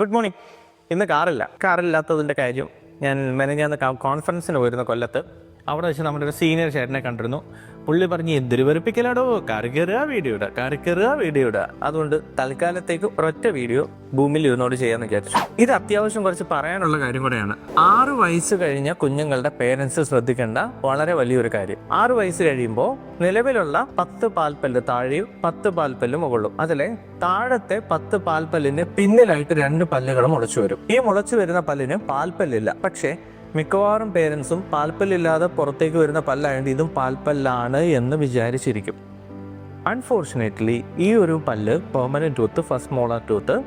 Good morning. ഇന്ന് കാറില്ല. കാറില്ലാത്തതിന്റെ കാര്യം ഞാൻ മെനഞ്ഞാന്ന് കോൺഫറൻസിന് പോയിരുന്ന കൊല്ലത്ത് അവിടെ വെച്ച് നമ്മുടെ ഒരു സീനിയർ ചേട്ടനെ കണ്ടിരുന്നു. പുള്ളി പറഞ്ഞ് എന്തൊരു വെറുപ്പിക്കലാടോ കറി കയറുക വീഡിയോ ഇടുക കറി കയറുക വീഡിയോ ഇടുക അതുകൊണ്ട് തൽക്കാലത്തേക്ക് ഒരൊറ്റ വീഡിയോ ഭൂമിയിൽ ഇരുന്നോട് ചെയ്യാന്ന് വിചാരിച്ചു. ഇത് അത്യാവശ്യം കുറച്ച് പറയാനുള്ള കാര്യം കൂടെയാണ്. ആറു വയസ്സ് കഴിഞ്ഞ കുഞ്ഞുങ്ങളുടെ പേരൻസ് ശ്രദ്ധിക്കേണ്ട വളരെ വലിയൊരു കാര്യം. ആറു വയസ്സ് കഴിയുമ്പോൾ നിലവിലുള്ള പത്ത് പാൽപ്പല്ല് താഴെയും പത്ത് പാൽപ്പല്ല് മുകളിലും. അതിലെ താഴത്തെ പത്ത് പാൽപ്പല്ലിന് പിന്നിലായിട്ട് രണ്ട് പല്ലുകൾ മുളച്ചു വരും. ഈ മുളച്ചു വരുന്ന പല്ലിന് പാൽപ്പല്ലില്ല. പക്ഷേ മിക്കവാറും പേരൻസും പാൽപ്പല്ലില്ലാതെ പുറത്തേക്ക് വരുന്ന പല്ലായതുകൊണ്ട് ഇതും പാൽപ്പല്ലാണ് എന്ന് വിചാരിച്ചിരിക്കും. അൺഫോർച്ചുനേറ്റ്ലി ഈ ഒരു പല്ല് permanent tooth first molar tooth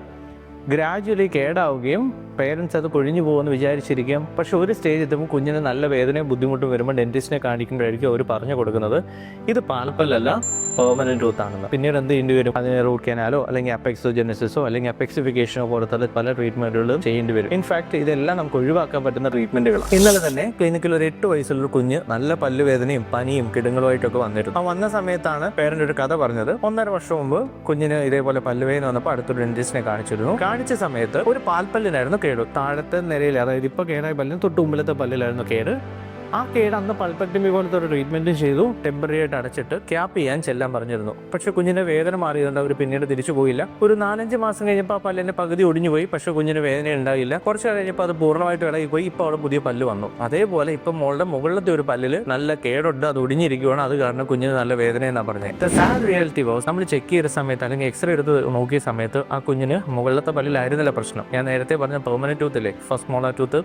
gradually കേടാവുകയും parents അത് കൊഴിഞ്ഞു പോകുമെന്ന് വിചാരിച്ചിരിക്കും പക്ഷെ ഒരു സ്റ്റേജ് എത്തുമ്പോൾ കുഞ്ഞിന് നല്ല വേദനയും ബുദ്ധിമുട്ടും വരുമ്പോൾ ഡെന്റിസ്റ്റിനെ കാണിക്കുമ്പോഴായിരിക്കും അവർ പറഞ്ഞു കൊടുക്കുന്നത്. ഇത് പാൽപ്പല്ലല്ല. പെർമനന്റ് ടൂത്ത് ആണെന്ന്. പിന്നീട് എന്ത് ചെയ്യേണ്ടി വരും? അതിന് റൂട്ട് കനാലോ അല്ലെങ്കിൽ അപ്പെക്സോജനസിസോ അല്ലെങ്കിൽ അപ്പെക്സിഫിക്കേഷനോ പോലത്തെ പല ട്രീറ്റ്മെന്റുകളും ചെയ്യേണ്ടി വരും. ഇൻഫാക്ട് ഇതെല്ലാം നമുക്ക് ഒഴിവാക്കാൻ പറ്റുന്ന ട്രീറ്റ്മെന്റുകൾ ഇന്നലെ തന്നെ ക്ലിനിക്കിൽ ഒരു എട്ട് വയസ്സുള്ള കുഞ്ഞ് നല്ല പല്ലുവേദനയും പനിയും കിടങ്ങളുമായിട്ടൊക്കെ വന്നിരുന്നു. ആ വന്ന സമയത്താണ് പേരന്റ് ഒരു കഥ പറഞ്ഞത്. ഒന്നര വർഷം മുമ്പ് കുഞ്ഞിന് ഇതേപോലെ പല്ലുവേദന വന്നപ്പോൾ അടുത്തൊരു ഡെന്റിസ്റ്റിനെ കാണിച്ചിരുന്നു. കാണിച്ച സമയത്ത് ഒരു പാൽപ്പല്ലിനായിരുന്നു കേടു. താഴത്തെ നിലയിൽ അതായത് ഇപ്പൊ കേടായ പല്ലിന് തൊട്ട് മുമ്പിലത്തെ പല്ലിലായിരുന്നു കേട്. ആ കേട് അന്ന് പൾപ്പക്ടമി പോലത്തെ ഒരു ട്രീറ്റ്മെന്റും ചെയ്തു ടെമ്പററി ആയിട്ട് അടച്ചിട്ട് ക്യാപ്പ് ചെയ്യാൻ ചെല്ലാൻ പറഞ്ഞിരുന്നു. പക്ഷെ കുഞ്ഞിന്റെ വേദന മാറിയതുകൊണ്ട് അവർ പിന്നീട് തിരിച്ചു പോയില്ല. ഒരു നാലഞ്ച് മാസം കഴിഞ്ഞപ്പോൾ ആ പല്ലിന്റെ പകുതി ഒടിഞ്ഞു പോയി പക്ഷെ കുഞ്ഞിന് വേദന ഉണ്ടായില്ല. കുറച്ച് കഴിഞ്ഞപ്പോൾ അത് പൂർണമായിട്ട് ഇളകി പോയി ഇപ്പോൾ അവിടെ പുതിയ പല്ല് വന്നു. അതേപോലെ ഇപ്പം മോളുടെ മുകളിലത്തെ ഒരു പല്ലിൽ നല്ല കേടുണ്ട് അത് ഒടിഞ്ഞിരിക്കുകയാണ് അത് കാരണം കുഞ്ഞിന് നല്ല വേദന എന്നാണ് പറഞ്ഞത്. സാഡ് റിയാലിറ്റി വാസ് നമ്മൾ ചെക്ക് ചെയ്ത സമയത്ത് അല്ലെങ്കിൽ എക്സ്റേ എടുത്ത് നോക്കിയ സമയത്ത് ആ കുഞ്ഞിന് മുകളിലത്തെ പല്ലിലായിരുന്നില്ല പ്രശ്നം. ഞാൻ നേരത്തെ പറഞ്ഞ പെർമനന്റ് ടൂത്തില്ലേ ഫസ്റ്റ് മോളാ ടൂത്ത്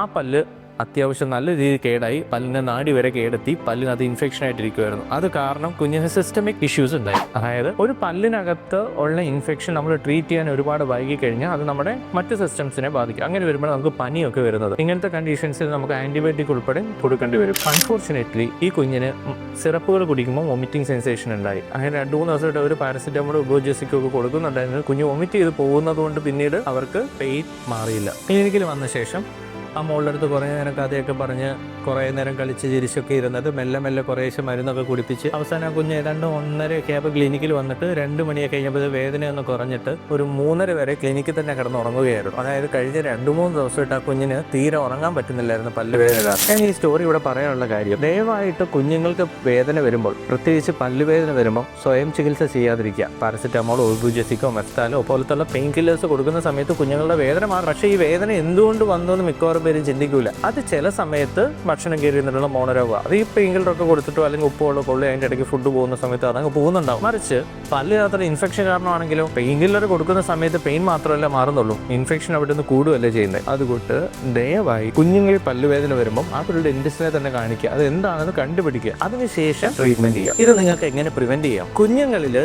ആ പല്ല് അത്യാവശ്യം നല്ല രീതിയിൽ കേടായി. പല്ലിനെ നാടി വരെ കേടെത്തി. പല്ലിന് അത് ഇൻഫെക്ഷൻ ആയിട്ടിരിക്കുമായിരുന്നു അത് കാരണം കുഞ്ഞിന് സിസ്റ്റമിക് ഇഷ്യൂസ് ഉണ്ടായി. അതായത് ഒരു പല്ലിനകത്ത് ഉള്ള ഇൻഫെക്ഷൻ നമ്മൾ ട്രീറ്റ് ചെയ്യാൻ ഒരുപാട് വൈകി കഴിഞ്ഞാൽ അത് നമ്മുടെ മറ്റ് സിസ്റ്റംസിനെ ബാധിക്കും. അങ്ങനെ വരുമ്പോൾ നമുക്ക് പനിയൊക്കെ വരുന്നത്. ഇങ്ങനത്തെ കണ്ടീഷൻസിൽ നമുക്ക് ആന്റിബയോട്ടിക് ഉൾപ്പെടെ കൊടുക്കേണ്ടി വരും. അൺഫോർച്ചുനേറ്റ്ലി ഈ കുഞ്ഞിന് സിറപ്പുകൾ കുടിക്കുമ്പോൾ വൊമിറ്റിംഗ് സെൻസേഷൻ ഉണ്ടായി. അങ്ങനെ രണ്ട് മൂന്ന് ദിവസമായിട്ട് ഒരു പാരസിറ്റമോൾ ഉപജസിക്കൊക്കെ കൊടുക്കുന്നുണ്ടായിരുന്നു. കുഞ്ഞ് വൊമിറ്റ് ചെയ്ത് പോകുന്നത് കൊണ്ട് പിന്നീട് അവർക്ക് പെയിൻ മാറിയില്ല. ക്ലിനിക്കിൽ വന്ന ശേഷം ആ അടുത്ത് കുറേ നേരം കഥയൊക്കെ പറഞ്ഞ് കുറേ നേരം കളിച്ച് ചിരിച്ചൊക്കെ ഇരുന്നത് മെല്ലെ മെല്ലെ കുറേശ്ശെ മരുന്നൊക്കെ കുടിപ്പിച്ച് അവസാനം ആ കുഞ്ഞ് ഏതാണ്ട് ഒന്നരയൊക്കെ ആയപ്പോൾ ക്ലിനിക്കിൽ വന്നിട്ട് രണ്ട് മണിയൊക്കെ കഴിഞ്ഞപ്പോൾ വേദനയൊന്ന് കുറഞ്ഞിട്ട് ഒരു മൂന്നര വരെ ക്ലിനിക്കിൽ തന്നെ കിടന്ന് ഉറങ്ങുകയായിരുന്നു അതായത് കഴിഞ്ഞ രണ്ട് മൂന്ന് ദിവസമായിട്ട് ആ കുഞ്ഞിന് തീരെ ഉറങ്ങാൻ പറ്റുന്നില്ലായിരുന്നു പല്ലുവേദന ഞാൻ ഈ സ്റ്റോറി ഇവിടെ പറയാനുള്ള കാര്യം ദയവായിട്ട് കുഞ്ഞുങ്ങൾക്ക് വേദന വരുമ്പോൾ പ്രത്യേകിച്ച് പല്ലുവേദന വരുമ്പോൾ സ്വയം ചികിത്സ ചെയ്യാതിരിക്കുക. പാരസെറ്റാമോളോ ഒബുജസിക്കോ മെസ്റ്റാലോ പോലത്തുള്ള പെയിൻ കില്ലേഴ്സ് കൊടുക്കുന്ന സമയത്ത് കുഞ്ഞുങ്ങളുടെ വേദന മാറും. പക്ഷേ ഈ വേദന എന്തുകൊണ്ട് വന്നു എന്ന് മിക്കവാറും പേരും ചിന്തിക്കൂല. അത് ചില സമയത്ത് ഭക്ഷണം കയറി നിന്നുള്ള മോണരോഗം. അത് ഈ പെയിൻ കൊടുത്തിട്ടോ അല്ലെങ്കിൽ ഉപ്പ് വെള്ളം കൊള്ളി അതിന്റെ ഇടയ്ക്ക് ഫുഡ് പോകുന്ന സമയത്ത് അതങ്ങ് പോകുന്നുണ്ടാവും. മറിച്ച് പല യാത്ര ഇൻഫെക്ഷൻ കാരണമാണെങ്കിലും പെയിൻ കൊടുക്കുന്ന സമയത്ത് പെയിൻ മാത്രമല്ല മാറുന്നുള്ളൂ. ഇൻഫെക്ഷൻ അവിടെ നിന്ന് കൂടുകയല്ലേ ചെയ്യുന്നത് അതുകൊണ്ട് ദയവായി കുഞ്ഞുങ്ങളിൽ പല്ലുവേദന വരുമ്പോൾ ആ ഒരു ഡെന്റിസ്റ്റിനെ തന്നെ കാണിക്കുക. അത് എന്താണെന്ന് കണ്ടുപിടിക്കുക. അതിനുശേഷം ട്രീറ്റ്മെന്റ് ചെയ്യുക. ഇത് നിങ്ങൾക്ക് എങ്ങനെ പ്രിവെന്റ് ചെയ്യാം? കുഞ്ഞുങ്ങളിൽ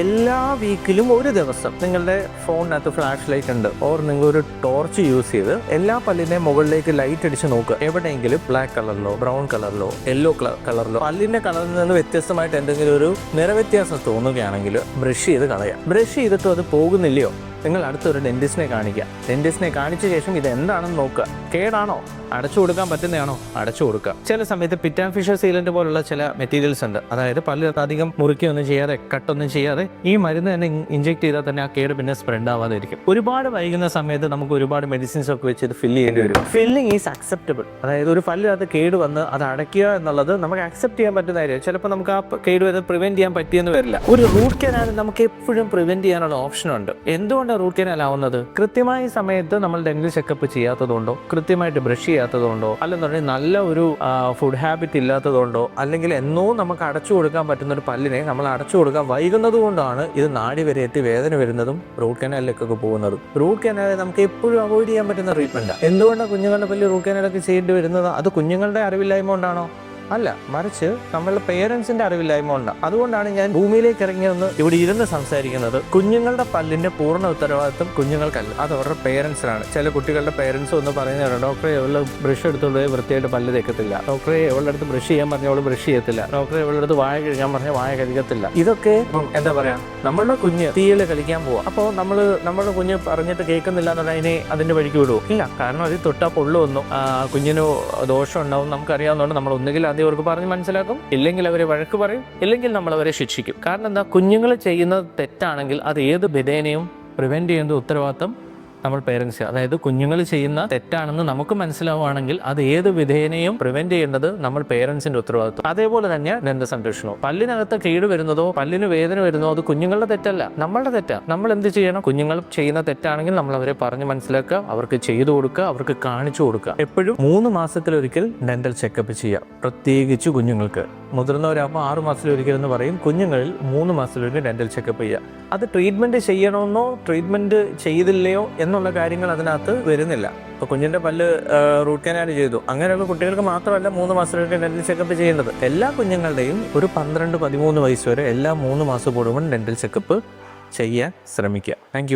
എല്ലാ വീക്കിലും ഒരു ദിവസം നിങ്ങളുടെ ഫോണിനകത്ത് ഫ്ലാഷ് ലൈറ്റ് ഉണ്ട്. ഓർ നിങ്ങൾ ഒരു ടോർച്ച് യൂസ് ചെയ്ത് എല്ലാ പല്ലിന്റെ മുകളിലേക്ക് ലൈറ്റ് അടിച്ച് നോക്കുക എവിടെയെങ്കിലും ബ്ലാക്ക് കളറിലോ ബ്രൗൺ കളറിലോ യെല്ലോ കളറിലോ പല്ലിന്റെ കളറിൽ നിന്ന് വ്യത്യസ്തമായിട്ട് എന്തെങ്കിലും ഒരു നിറവ്യത്യാസം തോന്നുകയാണെങ്കിൽ ബ്രഷ് ചെയ്ത് കളയാം. ബ്രഷ് ചെയ്തിട്ടും അത് പോകുന്നില്ലയോ? നിങ്ങൾ അടുത്തൊരു ഡെന്റിസ്റ്റിനെ കാണിക്കുക. ഡെന്റിസ്റ്റിനെ കാണിച്ച ശേഷം ഇത് എന്താണെന്ന് നോക്കുക. കേടാണോ? അടച്ചു കൊടുക്കാൻ പറ്റുന്നതാണോ? അടച്ചു കൊടുക്കുക. ചില സമയത്ത് പിറ്റാൻ ഫിഷർ സീലന്റ് പോലുള്ള ചില മെറ്റീരിയൽസ് ഉണ്ട്. അതായത് പല്ല് അധികം മുറിക്കൊന്നും ചെയ്യാതെ കട്ടൊന്നും ചെയ്യാതെ ഈ മരുന്ന് തന്നെ ഇഞ്ചെക്ട് ചെയ്താൽ തന്നെ ആ കേട് പിന്നെ സ്പ്രെഡ് ആവാതിരിക്കും. ഒരുപാട് വൈകുന്ന സമയത്ത് നമുക്ക് ഒരുപാട് മെഡിസിൻസ് ഒക്കെ വെച്ച് ഇത് ഫില്ല് ചെയ്യേണ്ടി വരും. ഫില്ലിംഗ് ഈസ് അക്സെപ്റ്റബിൾ അതായത് ഒരു പല്ലിനകത്ത് കേട് വന്ന് അത് അടയ്ക്കുക എന്നുള്ളത് നമുക്ക് അക്സെപ്റ്റ് ചെയ്യാൻ പറ്റുന്ന കാര്യം ചിലപ്പോൾ നമുക്ക് ആ കേട് വരുന്നത് പ്രിവെന്റ് ചെയ്യാൻ പറ്റിയെന്ന് വരില്ല. ഒരു റൂട്ട് കനാൽ നമുക്ക് എപ്പോഴും പ്രിവെന്റ് ചെയ്യാനുള്ള ഓപ്ഷൻ ഉണ്ട്. എന്തുകൊണ്ടാണ് റൂട്ട് കനാൽ ആവുന്നത് കൃത്യമായ സമയത്ത് നമ്മൾ ഡെന്റൽ ചെക്കപ്പ് ചെയ്യാത്തതുകൊണ്ടോ കൃത്യമായിട്ട് ബ്രഷ് ചെയ്യാത്തതുകൊണ്ടോ അല്ലെന്നുണ്ടെങ്കിൽ നല്ല ഒരു ഫുഡ് ഹാബിറ്റ് ഇല്ലാത്തതുകൊണ്ടോ അല്ലെങ്കിൽ എന്നോ നമുക്ക് അടച്ചു കൊടുക്കാൻ പറ്റുന്ന ഒരു പല്ലിനെ നമ്മൾ അടച്ചു കൊടുക്കാൻ വൈകുന്നതുകൊണ്ടാണ് ഇത് നാടി വരെ എത്തി വേദന വരുന്നതും റൂട്ട് കനാലിലേക്കൊക്കെ പോകുന്നതും. റൂട്ട് കനാൽ നമുക്ക് എപ്പോഴും അവോയ്ഡ് ചെയ്യാൻ പറ്റുന്ന ട്രീറ്റ്മെന്റ് എന്തുകൊണ്ടാണ് കുഞ്ഞുങ്ങളുടെ പല്ല് റൂട്ട് കനാലൊക്കെ ചെയ്യേണ്ടി വരുന്നത്? അത് കുഞ്ഞുങ്ങളുടെ അറിവില്ലായ്മ കൊണ്ടാണോ? അല്ല മറിച്ച് നമ്മളുടെ പേരൻസിന്റെ അറിവില്ലായ്മ ഉണ്ട്. അതുകൊണ്ടാണ് ഞാൻ ഭൂമിയിലേക്ക് ഇറങ്ങി വന്ന് ഇവിടെ ഇരുന്ന് സംസാരിക്കുന്നത്. കുഞ്ഞുങ്ങളുടെ പല്ലിന്റെ പൂർണ ഉത്തരവാദിത്വം കുഞ്ഞുങ്ങൾക്കല്ല. അത് അവരുടെ പേരൻസിനാണ് ചില കുട്ടികളുടെ പേരൻസ് ഒന്ന് പറയുന്നവരുണ്ട് ഡോക്ടറെ എവിടെ ബ്രഷ് പോയി വൃത്തിയായിട്ട് പല്ല് തേക്കത്തില്ല. ഡോക്ടറെ എവിടെ അടുത്ത് ബ്രഷ് ചെയ്യാൻ പറഞ്ഞ അവൾ ബ്രഷ് ചെയ്യത്തില്ല. ഡോക്ടറെ എവിടെ അടുത്ത് വായ കഴിക്കാൻ പറഞ്ഞ വായ കഴിക്കത്തില്ല ഇതൊക്കെ എന്താ പറയാ നമ്മളുടെ കുഞ്ഞ് തീയിൽ കളിക്കാൻ പോവാ. അപ്പോൾ നമ്മൾ നമ്മുടെ കുഞ്ഞ് പറഞ്ഞിട്ട് കേൾക്കുന്നില്ല എന്നുള്ള അതിനെ അതിന്റെ വഴിക്ക് വിടുവോ? ഇല്ല കാരണം അതിൽ തൊട്ടാ പൊള്ളു വന്നു. കുഞ്ഞിന് ദോഷം ഉണ്ടാവും നമുക്കറിയാവുന്നതുകൊണ്ട് നമ്മൾ ഒന്നുകിൽ ആദ്യം അവർക്ക് പറഞ്ഞ് മനസ്സിലാക്കും. ഇല്ലെങ്കിൽ അവർ വഴക്ക് പറയും. ഇല്ലെങ്കിൽ നമ്മൾ അവരെ ശിക്ഷിക്കും. കാരണം എന്താ? കുഞ്ഞുങ്ങൾ ചെയ്യുന്നത് തെറ്റാണെങ്കിൽ അത് ഏത് വിധേനയും പ്രിവെന്റ് ചെയ്യുന്ന ഉത്തരവാദിത്തം നമ്മൾ പേരൻസ് അതായത് കുഞ്ഞുങ്ങൾ ചെയ്യുന്ന തെറ്റാണെന്ന് നമുക്ക് മനസ്സിലാവുകയാണെങ്കിൽ അത് ഏത് വിധേനയും പ്രിവെന്റ് ചെയ്യേണ്ടത് നമ്മൾ പേരൻസിന്റെ ഉത്തരവാദിത്വം. അതേപോലെ തന്നെ ദന്ത സംരക്ഷണവും പല്ലിനകത്ത് കേട് വരുന്നതോ പല്ലിന് വേദന വരുന്നതോ അത് കുഞ്ഞുങ്ങളുടെ തെറ്റല്ല നമ്മളുടെ തെറ്റാ. നമ്മൾ എന്ത് ചെയ്യണം? കുഞ്ഞുങ്ങൾ ചെയ്യുന്ന തെറ്റാണെങ്കിൽ നമ്മൾ അവരെ പറഞ്ഞ് മനസ്സിലാക്കുക അവർക്ക് ചെയ്തു കൊടുക്കുക അവർക്ക് കാണിച്ചു കൊടുക്കുക. എപ്പോഴും മൂന്ന് മാസത്തിലൊരിക്കൽ ഡെന്റൽ ചെക്കപ്പ് ചെയ്യുക പ്രത്യേകിച്ച് കുഞ്ഞുങ്ങൾക്ക്. മുതിർന്നവരാകുമ്പോൾ ആറ് മാസത്തിലൊരിക്കൽ എന്ന് പറയും. കുഞ്ഞുങ്ങളിൽ മൂന്ന് മാസത്തിലൊരിക്കൽ ഡെന്റൽ ചെക്കപ്പ് ചെയ്യുക അത് ട്രീറ്റ്മെന്റ് ചെയ്യണമെന്നോ ട്രീറ്റ്മെന്റ് ചെയ്തില്ലയോ എന്നുള്ള കാര്യങ്ങൾ അതിനകത്ത് വരുന്നില്ല. ഇപ്പോൾ കുഞ്ഞിന്റെ പല്ല് റൂട്ട് കനാൽ ചെയ്തു. അങ്ങനെയുള്ള കുട്ടികൾക്ക് മാത്രമല്ല മൂന്ന് മാസത്തിലൊക്കെ ഡെന്റൽ ചെക്കപ്പ് ചെയ്യേണ്ടത്. എല്ലാ കുഞ്ഞുങ്ങളുടെയും ഒരു പന്ത്രണ്ട് പതിമൂന്ന് വയസ്സ് വരെ എല്ലാ മൂന്ന് മാസം കൂടുമ്പോൾ ഡെന്റൽ ചെക്കപ്പ് ചെയ്യാൻ ശ്രമിക്കുക. താങ്ക്